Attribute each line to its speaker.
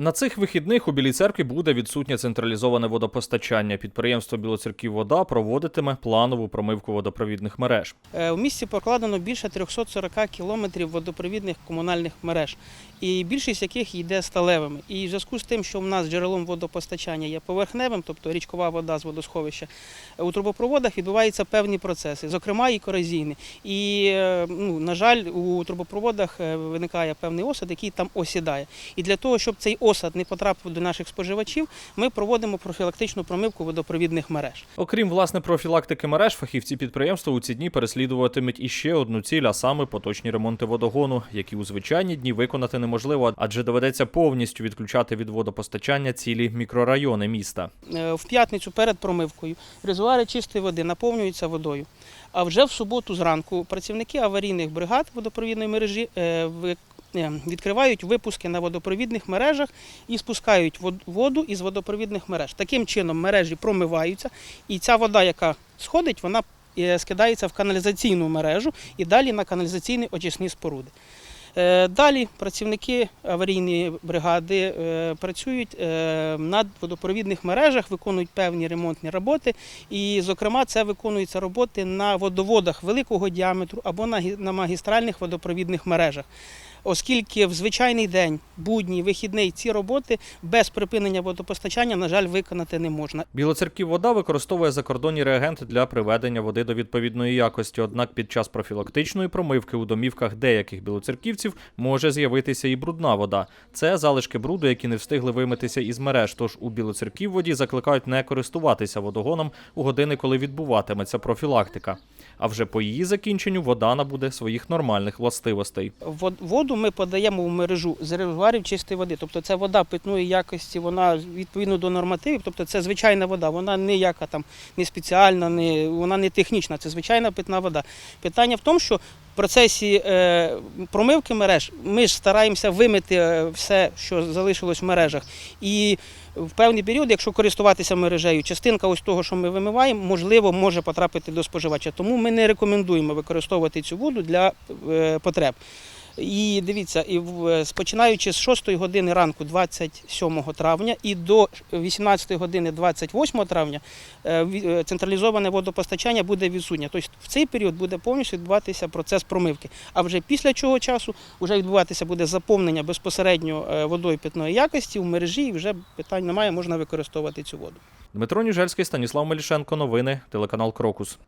Speaker 1: На цих вихідних у Білій церкві буде відсутнє централізоване водопостачання. Підприємство Білоцерків вода проводитиме планову промивку водопровідних мереж.
Speaker 2: Е, У місті прокладено більше 340 кілометрів водопровідних комунальних мереж, і більшість яких йде сталевими. І в зв'язку з тим, що в нас джерелом водопостачання є поверхневим, тобто річкова вода з водосховища, е, у трубопроводах відбуваються певні процеси, зокрема і корозійні. І, е, ну, на жаль, у трубопроводах виникає певний осад, який там осідає. І для того, щоб цей осад не потрапив до наших споживачів, ми проводимо профілактичну промивку водопровідних мереж.
Speaker 1: Окрім власне профілактики мереж, фахівці підприємства у ці дні переслідуватимуть іще одну ціль, а саме поточні ремонти водогону, які у звичайні дні виконати неможливо, адже доведеться повністю відключати від водопостачання цілі мікрорайони міста.
Speaker 2: Е, в п'ятницю перед промивкою резервуари чистої води наповнюються водою. А вже в суботу зранку працівники аварійних бригад водопровідної мережі е, відкривають випуски на водопровідних мережах і спускають воду із водопровідних мереж. Таким чином мережі промиваються, і ця вода, яка сходить, вона е, скидається в каналізаційну мережу і далі на каналізаційні очисні споруди. Е, Далі працівники аварійної бригади е, працюють е, на водопровідних мережах, виконують певні ремонтні роботи. І, зокрема, це виконуються роботи на водоводах великого діаметру або на магістральних водопровідних мережах. Оскільки в звичайний день, будній, вихідний, ці роботи без припинення водопостачання, на жаль, виконати не можна.
Speaker 1: Білоцерків вода використовує закордонні реагенти для приведення води до відповідної якості. Однак під час профілактичної промивки у домівках деяких білоцерківців може з'явитися і брудна вода. Це залишки бруду, які не встигли вимитися із мереж. Тож у білоцерків воді закликають не користуватися водогоном у години, коли відбуватиметься профілактика. А вже по її закінченню вода набуде своїх нормальних властивостей.
Speaker 2: Вод- Воду ми подаємо в мережу з резервуарів чистої води. Тобто це вода питної якості, вона відповідно до нормативів. Тобто це звичайна вода, вона ніяка там не спеціальна, не, вона не технічна, це звичайна питна вода. Питання в тому, що в процесі е, промивки мереж ми ж стараємося вимити е, все, що залишилось в мережах. І в певний період, якщо користуватися мережею, частинка ось того, що ми вимиваємо, можливо, може потрапити до споживача. Тому ми не рекомендуємо використовувати цю воду для е, потреб. І дивіться, і е, з- починаючи з 6 години ранку 27 травня і до 18 години 28 травня е, е, централізоване водопостачання буде відсутнє. Тобто в цей період буде повністю відбуватися процес промивки. А вже після цього часу вже відбуватися буде заповнення безпосередньо водою питної якості в мережі, і вже питань немає, можна використовувати цю воду.
Speaker 1: Дмитро Ніжельський, Станіслав Мелішенко. Новини, телеканал Крокус.